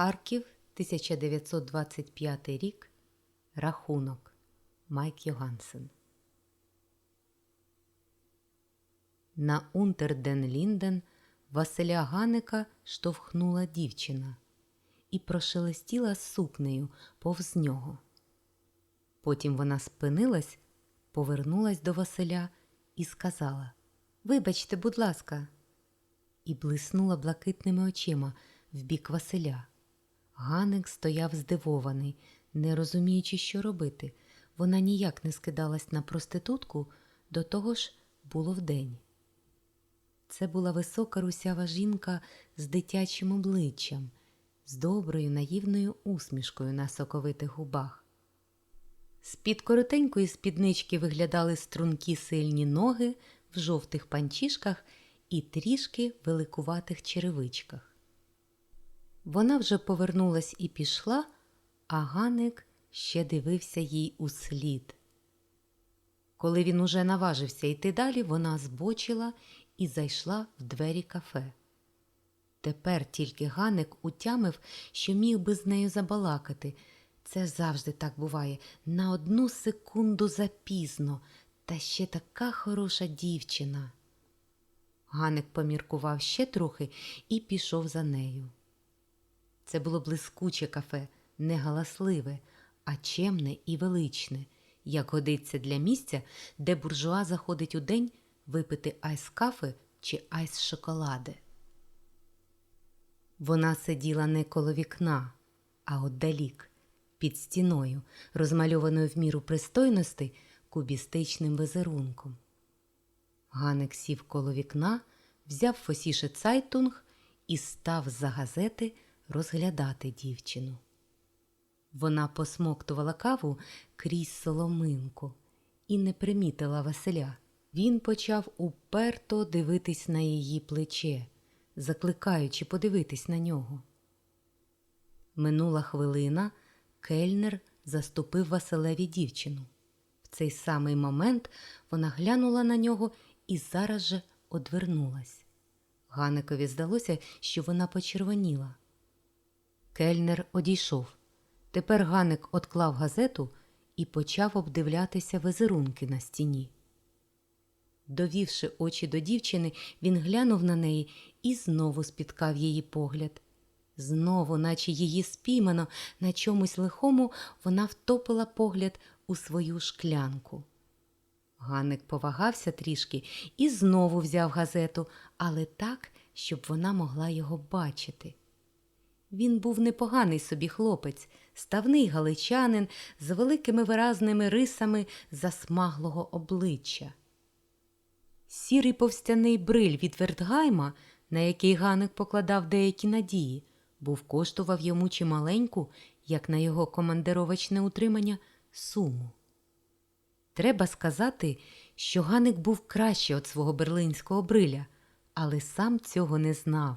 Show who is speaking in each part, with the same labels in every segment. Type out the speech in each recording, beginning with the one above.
Speaker 1: Харків, 1925 рік. Рахунок. Майк Йогансен. На Унтерден Лінден Василя Ганика штовхнула дівчина і прошелестіла сукнею повз нього. Потім вона спинилась, повернулась до Василя і сказала Вибачте, будь ласка, і блиснула блакитними очима в бік Василя. Ганик стояв здивований, не розуміючи, що робити. Вона ніяк не скидалась на проститутку, до того ж було вдень. Це була висока русява жінка з дитячим обличчям, з доброю наївною усмішкою на соковитих губах. З-під коротенької спіднички виглядали стрункі сильні ноги в жовтих панчішках і трішки великуватих черевичках. Вона вже повернулась і пішла, а Ганик ще дивився їй у слід. Коли він уже наважився йти далі, вона збочила і зайшла в двері кафе. Тепер тільки Ганик утямив, що міг би з нею забалакати. Це завжди так буває на одну секунду запізно, та ще така хороша дівчина. Ганик поміркував ще трохи і пішов за нею. Це було блискуче кафе, не галасливе, а чемне і величне, як годиться для місця, де буржуа заходить у день випити айс-кафе чи айс-шоколади. Вона сиділа не коло вікна, а отдалік, під стіною, розмальованою в міру пристойності кубістичним візерунком. Ганик сів коло вікна, взяв фосіше цайтунг і став за газети розглядати дівчину. Вона посмоктувала каву крізь соломинку і не примітила Василя. Він почав уперто дивитись на її плече, закликаючи подивитись на нього. Минула хвилина, кельнер заступив Василеві дівчину. В цей самий момент вона глянула на нього і зараз же одвернулась. Ганикові здалося, що вона почервоніла. Кельнер одійшов. Тепер Ганик отклав газету і почав обдивлятися визерунки на стіні. Довівши очі до дівчини, він глянув на неї і знову спіткав її погляд. Знову, наче її спіймано на чомусь лихому, вона втопила погляд у свою шклянку. Ганик повагався трішки і знову взяв газету, але так, щоб вона могла його бачити. Він був непоганий собі хлопець, ставний галичанин з великими виразними рисами засмаглого обличчя. Сірий повстяний бриль від Вертгайма, на який Ганик покладав деякі надії, був коштував йому чималеньку, як на його командировочне утримання, суму. Треба сказати, що Ганик був краще від свого берлинського бриля, але сам цього не знав.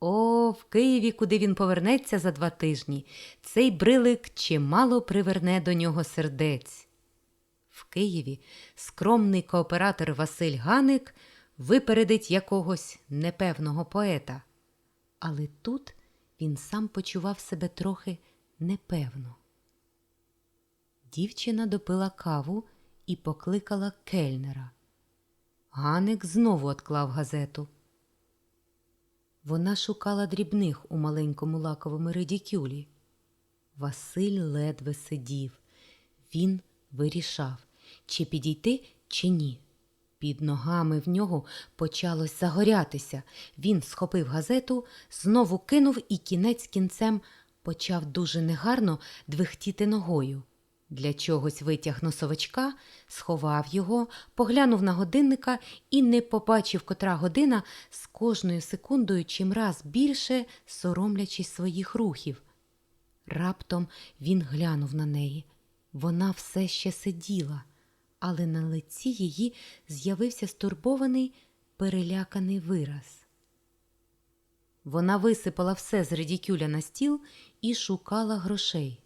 Speaker 1: О, в Києві, куди він повернеться за два тижні, цей брилик чимало приверне до нього сердець. В Києві скромний кооператор Василь Ганик випередить якогось непевного поета. Але тут він сам почував себе трохи непевно. Дівчина допила каву і покликала кельнера. Ганик знову отклав газету. Вона шукала дрібних у маленькому лаковому редікюлі. Василь ледве сидів. Він вирішав, чи підійти, чи ні. Під ногами в нього почалось загорятися. Він схопив газету, знову кинув і кінець кінцем почав дуже негарно двихтіти ногою. Для чогось витяг носовичка, сховав його, поглянув на годинника і не побачив котра година з кожною секундою чимраз більше соромлячись своїх рухів. Раптом він глянув на неї. Вона все ще сиділа, але на лиці її з'явився стурбований, переляканий вираз. Вона висипала все з редікюля на стіл і шукала грошей.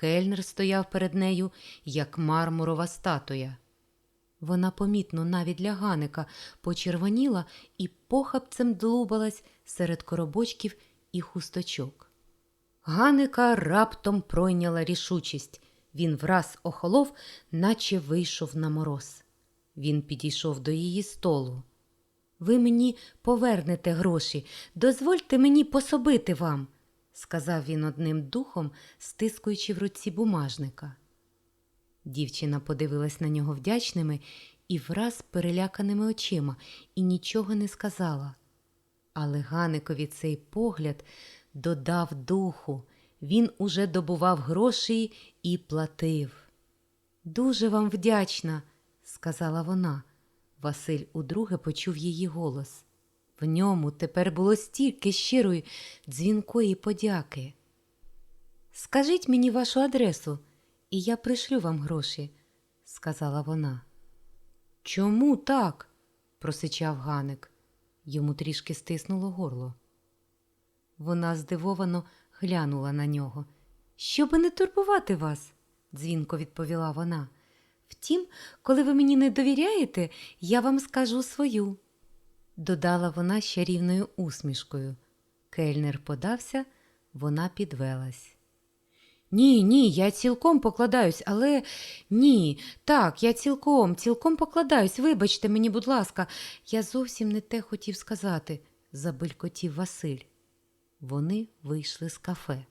Speaker 1: Кельнер стояв перед нею, як мармурова статуя. Вона помітно навіть для Ганика почервоніла і похапцем длубалась серед коробочків і хусточок. Ганика раптом пройняла рішучість. Він враз охолов, наче вийшов на мороз. Він підійшов до її столу. Ви мені повернете гроші, дозвольте мені пособити вам, сказав він одним духом, стискуючи в руці бумажника. Дівчина подивилась на нього вдячними і враз переляканими очима і нічого не сказала. Але Ганикові цей погляд додав духу. Він уже добував гроші і платив. Дуже вам вдячна, сказала вона. Василь удруге почув її голос. В ньому тепер було стільки щирої, дзвінкої подяки. Скажіть мені вашу адресу, і я пришлю вам гроші, сказала вона. Чому так? просичав Ганик. Йому трішки стиснуло горло. Вона здивовано глянула на нього. Щоби не турбувати вас, дзвінко відповіла вона. Втім, коли ви мені не довіряєте, я вам скажу свою, додала вона ще рівною усмішкою. Кельнер подався, вона підвелась. Ні, ні, я цілком покладаюсь, але ні, так, я цілком, цілком покладаюсь. Вибачте мені, будь ласка, я зовсім не те хотів сказати, забелькотів Василь. Вони вийшли з кафе.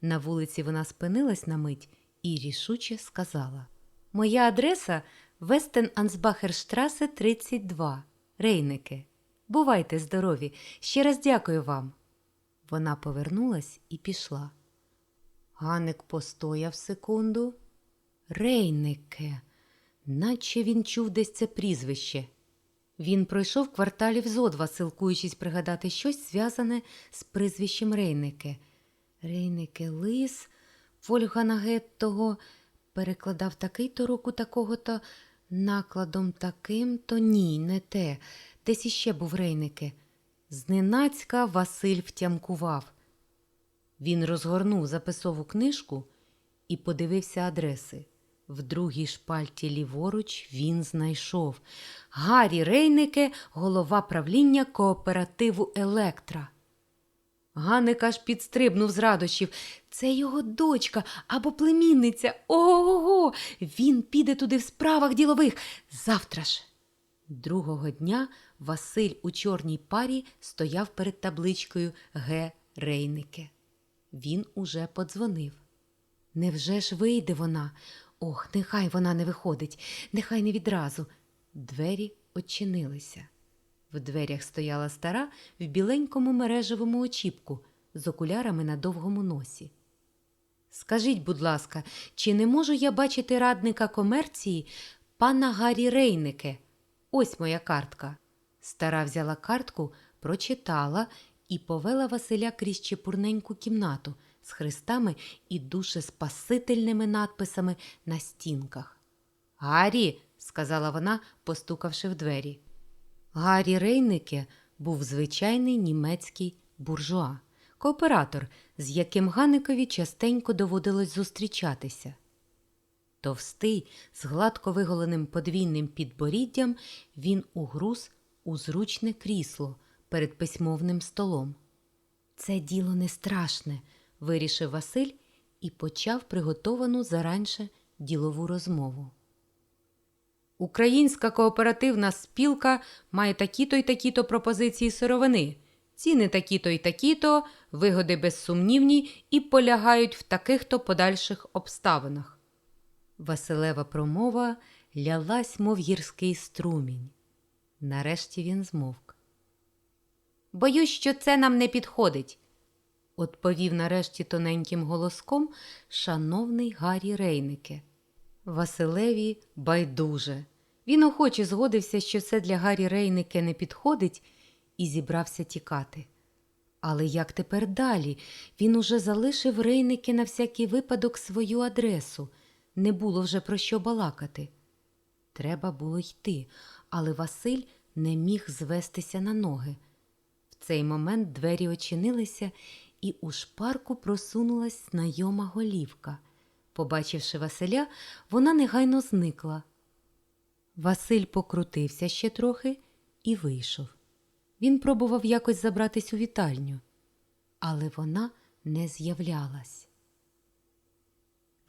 Speaker 1: На вулиці вона спинилась на мить і рішуче сказала: Моя адреса Вестен Ансбахерштрасе 32, Рейники. Бувайте здорові, ще раз дякую вам. Вона повернулась і пішла. Ганик постояв секунду. Рейнике, наче він чув десь це прізвище. Він пройшов кварталів зо два, силкуючись пригадати щось зв'язане з прізвищем Рейнике. Рейнике лис, Вольгана Геттого перекладав такий-то року такого-то, накладом таким-то ні, не те. Десь іще був Рейнике. Зненацька Василь втямкував. Він розгорнув записову книжку і подивився адреси. В другій шпальті ліворуч він знайшов Гаррі Рейнике, голова правління кооперативу Електра. Ганик аж підстрибнув з радощів. Це його дочка або племінниця. Ого, він піде туди в справах ділових. Завтра ж. Другого дня Василь у чорній парі стояв перед табличкою Г. Рейнике. Він уже подзвонив. Невже ж вийде вона? Ох, нехай вона не виходить, нехай не відразу. Двері очинилися. В дверях стояла стара в біленькому мережевому очіпку з окулярами на довгому носі. Скажіть, будь ласка, чи не можу я бачити радника комерції пана Гаррі Рейнике? Ось моя картка. Стара взяла картку, прочитала і повела Василя крізь чепурненьку кімнату з хрестами і душеспасительними надписами на стінках. Гаррі, сказала вона, постукавши в двері. Гаррі Рейнике був звичайний німецький буржуа, кооператор, з яким Ганикові частенько доводилось зустрічатися. Товстий, з гладко виголеним подвійним підборіддям, він угруз у зручне крісло перед письмовним столом. Це діло не страшне, вирішив Василь і почав приготовану заранше ділову розмову. Українська кооперативна спілка має такі-то й такі-то пропозиції сировини, ціни такі-то й такі-то, вигоди безсумнівні і полягають в таких-то подальших обставинах. Василева промова лялась, мов гірський струмінь. Нарешті він змовк. Боюсь, що це нам не підходить, відповів нарешті тоненьким голоском шановний Гаррі Рейнике. Василеві байдуже. Він охоче згодився, що це для Гаррі Рейнике не підходить, і зібрався тікати. Але як тепер далі? Він уже залишив Рейники на всякий випадок свою адресу. Не було вже про що балакати. Треба було йти, але Василь не міг звестися на ноги. В цей момент двері очинилися, і у шпарку просунулась знайома голівка. Побачивши Василя, вона негайно зникла. Василь покрутився ще трохи і вийшов. Він пробував якось забратись у вітальню, але вона не з'являлась.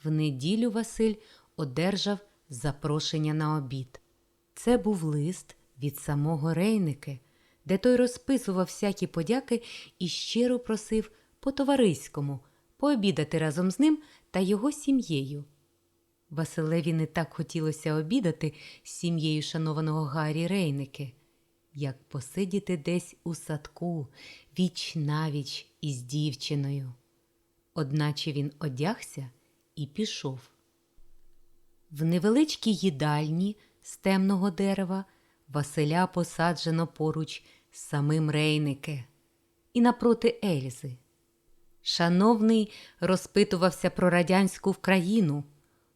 Speaker 1: В неділю Василь одержав запрошення на обід. Це був лист від самого Рейники, де той розписував всякі подяки і щиро просив по-товариському пообідати разом з ним та його сім'єю. Василеві не так хотілося обідати з сім'єю шанованого Гаррі Рейники, як посидіти десь у садку віч навіч із дівчиною. Одначе він одягся і пішов. В невеличкій їдальні з темного дерева Василя посаджено поруч з самим Рейнике і напроти Ельзи. Шановний розпитувався про радянську вкраїну,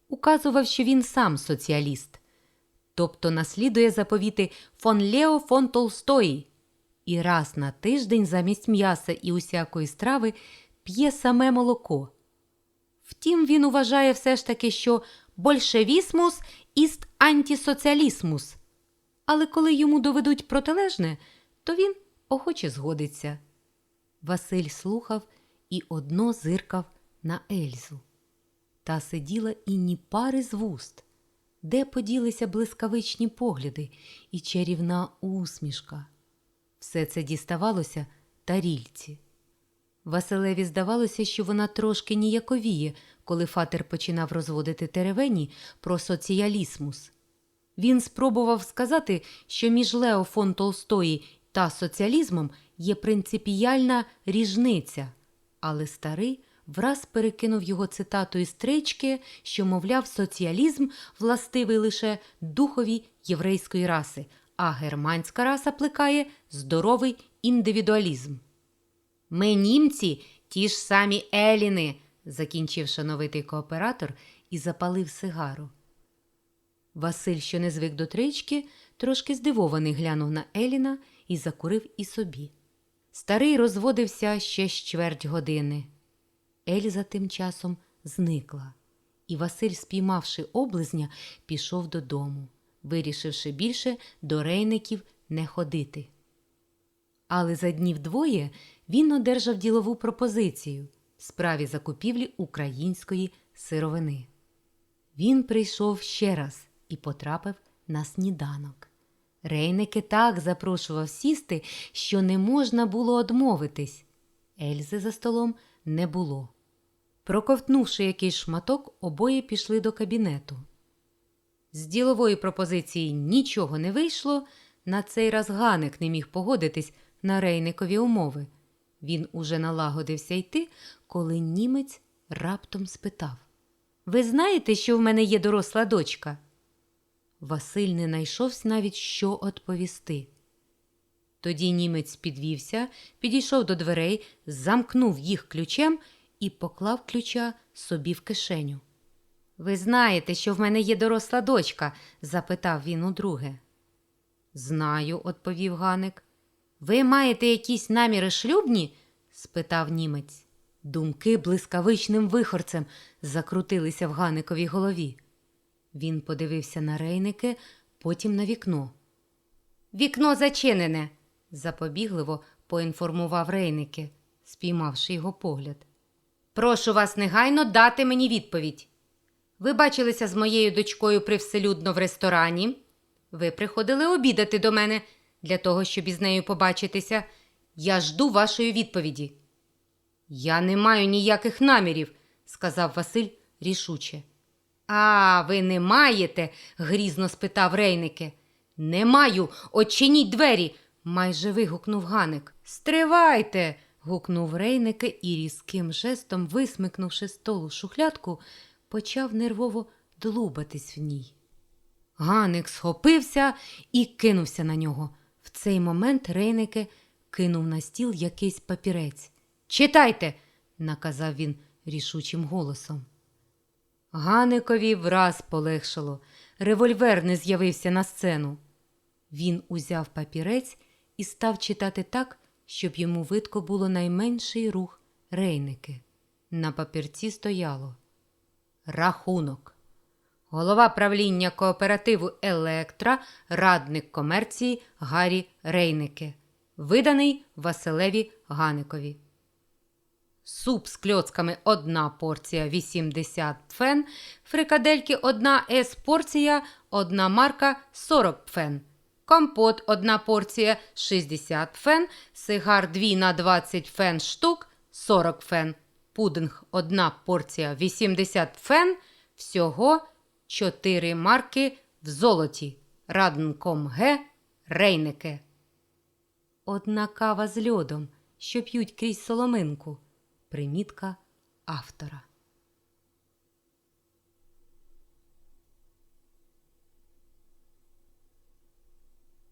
Speaker 1: указував, що він сам соціаліст, тобто наслідує заповіти фон Лео фон Толстої і раз на тиждень замість м'яса і усякої страви п'є саме молоко. Втім, він вважає все ж таки, що большевісмус іст антисоціалісмус. Але коли йому доведуть протилежне, то він охоче згодиться. Василь слухав і одно зиркав на Ельзу. Та сиділа і ні пари з вуст, де поділися блискавичні погляди і чарівна усмішка. Все це діставалося тарільці. Василеві здавалося, що вона трошки ніяковіє, коли фатер починав розводити теревені про соціалісмус. Він спробував сказати, що між Лео фон Толстої та соціалізмом є принципіальна ріжниця, але старий враз перекинув його цитату із стрічки, що, мовляв, соціалізм властивий лише духові єврейської раси, а германська раса плекає здоровий індивідуалізм. Ми, німці, ті ж самі Еліни, закінчив шановитий кооператор і запалив сигару. Василь, що не звик до трички, трошки здивований глянув на Еліна і закурив і собі. Старий розводився ще з чверть години. Ельза тим часом зникла, і Василь, спіймавши облизня, пішов додому, вирішивши більше до рейників не ходити. Але за днів двоє він одержав ділову пропозицію в справі закупівлі української сировини. Він прийшов ще раз і потрапив на сніданок. Рейники так запрошував сісти, що не можна було одмовитись. Ельзи за столом не було. Проковтнувши якийсь шматок, обоє пішли до кабінету. З ділової пропозиції нічого не вийшло. На цей раз Ганик не міг погодитись на рейникові умови. Він уже налагодився йти, коли німець раптом спитав Ви знаєте, що в мене є доросла дочка? Василь не найшовсь навіть що відповісти. Тоді німець підвівся, підійшов до дверей, замкнув їх ключем і поклав ключа собі в кишеню. Ви знаєте, що в мене є доросла дочка? запитав він удруге. Знаю, відповів Ганик. Ви маєте якісь наміри шлюбні? спитав німець. Думки блискавичним вихорцем закрутилися в Ганиковій голові. Він подивився на рейники, потім на вікно. Вікно зачинене, запобігливо поінформував рейники, спіймавши його погляд. Прошу вас негайно дати мені відповідь. Ви бачилися з моєю дочкою привселюдно в ресторані. Ви приходили обідати до мене для того, щоб із нею побачитися. Я жду вашої відповіді. Я не маю ніяких намірів, сказав Василь рішуче. А, ви не маєте? грізно спитав Рейнике. Не маю, очиніть двері, майже вигукнув Ганик. Стривайте. гукнув Рейнике і різким жестом, висмикнувши столу шухлядку, почав нервово длубатись в ній. Ганик схопився і кинувся на нього. В цей момент Рейнике кинув на стіл якийсь папірець. Читайте, наказав він рішучим голосом. Ганикові враз полегшало. Револьвер не з'явився на сцену. Він узяв папірець і став читати так, щоб йому видко було найменший рух рейники. На папірці стояло Рахунок. Голова правління кооперативу Електра, радник комерції Гаррі Рейнике, виданий Василеві Ганикові. Суп з кльоцками одна порція 80 пфен, фрикадельки одна С порція, одна марка 40 пфен. Компот одна порція 60 фен, сигар 2 на 20 фен штук 40 фен, пудинг одна порція 80 фен, всього 4 марки в золоті. Раднком Г. Рейнеке. Одна кава з льодом, що п'ють крізь соломинку. Примітка автора.